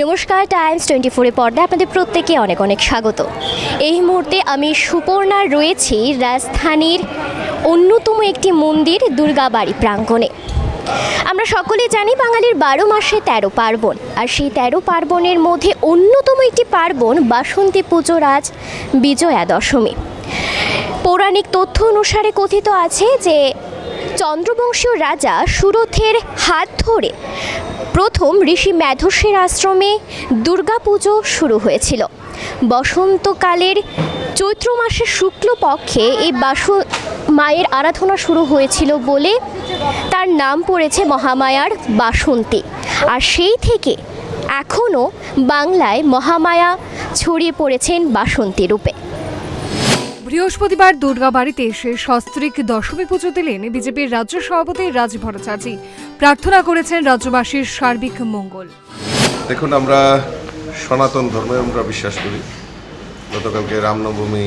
নমস্কার Times twenty ফোরের পর্দায় আপনাদের প্রত্যেকে অনেক অনেক স্বাগত। এই মুহূর্তে আমি সুপর্ণা রয়েছি রাজধানীর অন্যতম একটি মন্দির দুর্গাবাড়ি প্রাঙ্গণে। আমরা সকলে জানি বাঙালির বারো মাসে তেরো পার্বণ, আর সেই তেরো পার্বণের মধ্যে অন্যতম একটি পার্বণ বাসন্তী পুজোর আজ বিজয়া দশমী পৌরাণিক তথ্য অনুসারে কথিত আছে যে চন্দ্রবংশীয় রাজা সুরথের হাত ধরে প্রথম ঋষি ম্যাধসের আশ্রমে দুর্গাপুজো শুরু হয়েছিল। বসন্তকালের চৈত্র মাসের শুক্লপক্ষে এই বাসু মায়ের আরাধনা শুরু হয়েছিল বলে তার নাম পড়েছে মহামায়ার বাসন্তী। আর সেই থেকে এখনও বাংলায় মহামায়া ছড়িয়ে পড়েছেন বাসন্তী রূপে। বৃহস্পতিবার দুর্গাবাড়িতে এসে সস্ত্রিক দশমী পুজো দিলেন বিজেপির রাজ্য সভাপতি রাজ ভট্টাচার্য। প্রার্থনা করেছেন রাজ্যবাসীর সার্বিক মঙ্গল। দেখুন, আমরা সনাতন ধর্মে আমরা বিশ্বাস করি। গতকালকে রামনবমী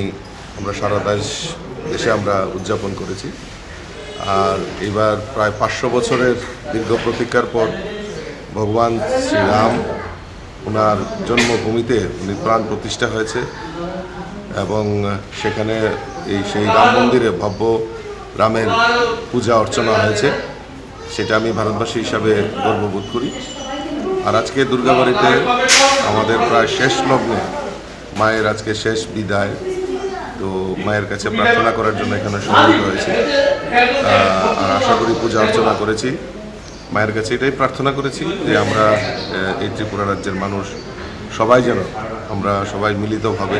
আমরা সারা দেশ দেশে আমরা উদযাপন করেছি। আর এবার প্রায় পাঁচশো বছরের দীর্ঘ প্রতীক্ষার পর ভগবান শ্রীরাম ওনার জন্মভূমিতে উনি প্রাণ প্রতিষ্ঠা হয়েছে। এবং সেখানে এই সেই রাম মন্দিরে ভব্য রামের পূজা অর্চনা হয়েছে। সেটা আমি ভারতবাসী হিসাবে গর্ববোধ করি। আর আজকে দুর্গাবাড়িতে আমাদের প্রায় শেষ লগ্নে মায়ের আজকে শেষ বিদায়। তো মায়ের কাছে প্রার্থনা করার জন্য এখানে সমবেত হয়েছে। আর আশা করি পূজা অর্চনা করেছি। মায়ের কাছে এটাই প্রার্থনা করেছি যে আমরা এই ত্রিপুরা রাজ্যের মানুষ সবাই যেন আমরা সবাই মিলিতভাবে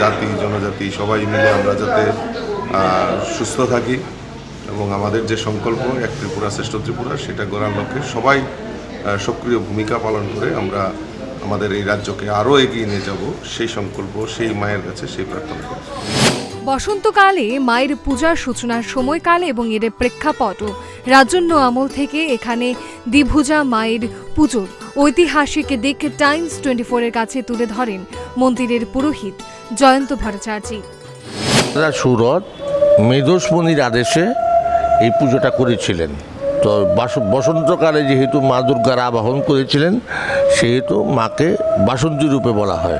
জাতি, জনজাতি, সবাই মিলে আমরা যাতে সুস্থ থাকি এবং আমাদের যে সংকল্প, এক ত্রিপুরা শ্রেষ্ঠ ত্রিপুরা, সেটা গড়ার লক্ষ্যে সবাই সক্রিয় ভূমিকা পালন করে আমরা আমাদের এই রাজ্যকে আরও এগিয়ে নিয়ে যাব। সেই সংকল্প, সেই মায়ের কাছে সেই প্রার্থনা বসন্তকালে মায়ের পূজার সূচনার সময়কাল এবং এর প্রেক্ষাপট ও রাজন্য আমল থেকে এখানে দ্বিভুজা মায়ের পুজোর ঐতিহাসিক দিক টাইমস টোয়েন্টি ফোরের কাছে তুলে ধরেন মন্দিরের পুরোহিত জয়ন্ত ভট্টাচার্য। সুরত মেধসমণির আদেশে এই পুজোটা করেছিলেন। তো বাস- বসন্তকালে যেহেতু মা দুর্গার আবাহন করেছিলেন, সেহেতু মাকে বাসন্তী রূপে বলা হয়।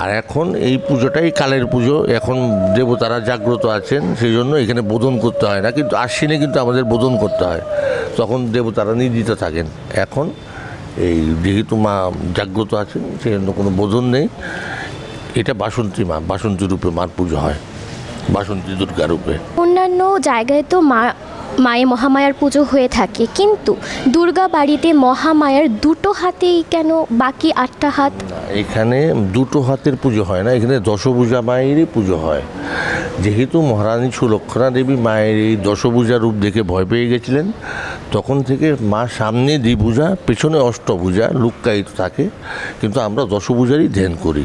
আর এখন এই পুজোটাই কালের পুজো। এখন দেবতারা জাগ্রত আছেন সেই জন্য এখানে বোধন করতে হয় না। কিন্তু আশ্বিনে কিন্তু আমাদের বোধন করতে হয়। তখন দেবতারা নির্দিত থাকেন। এখন এই যেহেতু মা জাগ্রত আছেন সেই জন্য কোনো বোধন নেই। এটা বাসন্তী মা, বাসন্তী রূপে মার পুজো হয়। বাসন্তী দুর্গা রূপে। অন্যান্য জায়গায় তো মা মায়ে মহামায়ার পুজো হয়ে থাকে। কিন্তু দুর্গা বাড়িতে মহামায়ার দুটো হাতেই কেন বাকি আটটা হাত? এখানে দুটো হাতের পুজো হয় না, এখানে দশভূজা মায়েরই পুজো হয়। যেহেতু মহারানী সুলক্ষণা দেবী মায়ের এই দশভূজা রূপ দেখে ভয় পেয়ে গেছিলেন, তখন থেকে মা সামনে দ্বিভুজা, পেছনে অষ্টভূজা লুক্কায়িত থাকে। কিন্তু আমরা দশভূজারই ধ্যান করি।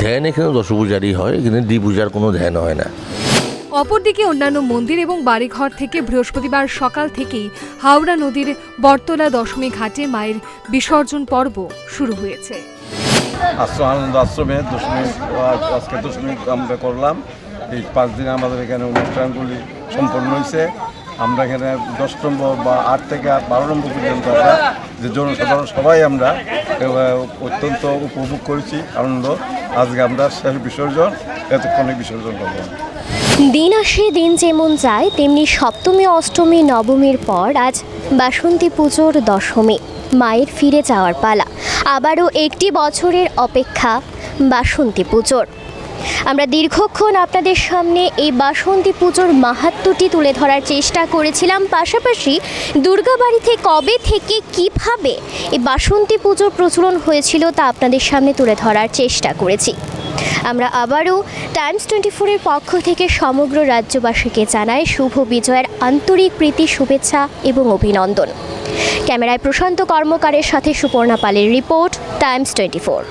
ধ্যান এখানে দশভূজারই হয়, এখানে দ্বিভুজার কোনো ধ্যান হয় না। অপরদিকে অন্যান্য মন্দির এবং বাড়িঘর থেকে বৃহস্পতিবার সকাল থেকেই হাওড়া নদীর বর্তলা দশমী ঘাটে মায়ের বিসর্জন পর্ব শুরু হয়েছে। আশ্রম, আনন্দ আশ্রমে দশমী আজ- আজকে দশমী আমরা করলাম। এই পাঁচ দিনে আমাদের এখানে অনুষ্ঠানগুলি সম্পন্ন হয়েছে। আমরা এখানে দশ নম্বর বা আট থেকে বারো নম্বর পর্যন্ত আমরা যে জনসাধারণ, সবাই আমরা অত্যন্ত উপভোগ করেছি, আনন্দ। আজকে আমরা শেষ বিসর্জন, এতক্ষণে বিসর্জন করলাম। দিন আসে দিন যেমন যায়, তেমনি সপ্তমী, অষ্টমী, নবমীর পর আজ বাসন্তী পুজোর দশমী, মায়ের ফিরে যাওয়ার পালা। আবারও একটি বছরের অপেক্ষা বাসন্তী পুজোর। আমরা দীর্ঘক্ষণ আপনাদের সামনে এই বাসন্তী পুজোর মাহাত্ম্যটি তুলে ধরার চেষ্টা করেছিলাম। পাশাপাশি দুর্গাবাড়িতে কবে থেকে কীভাবে এই বাসন্তী পুজোর প্রচলন হয়েছিল তা আপনাদের সামনে তুলে ধরার চেষ্টা করেছি। আমরা আবারও টাইমস টোয়েন্টি ফোরের পক্ষ থেকে সমগ্র রাজ্যবাসীকে জানাই শুভ বিজয়ের আন্তরিক প্রীতি, শুভেচ্ছা এবং অভিনন্দন। ক্যামেরায় প্রশান্ত কর্মকারের সাথে সুপর্ণা পালের report, times twenty four.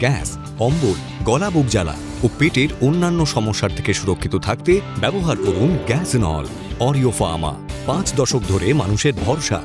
Gas অম্বল গলা বুক জ্বালা ও পেটের অন্যান্য সমস্যার থেকে সুরক্ষিত থাকতে ব্যবহার করুন গ্যাস নল, অরিও ফার্মা। পাঁচ দশক ধরে মানুষের ভরসা।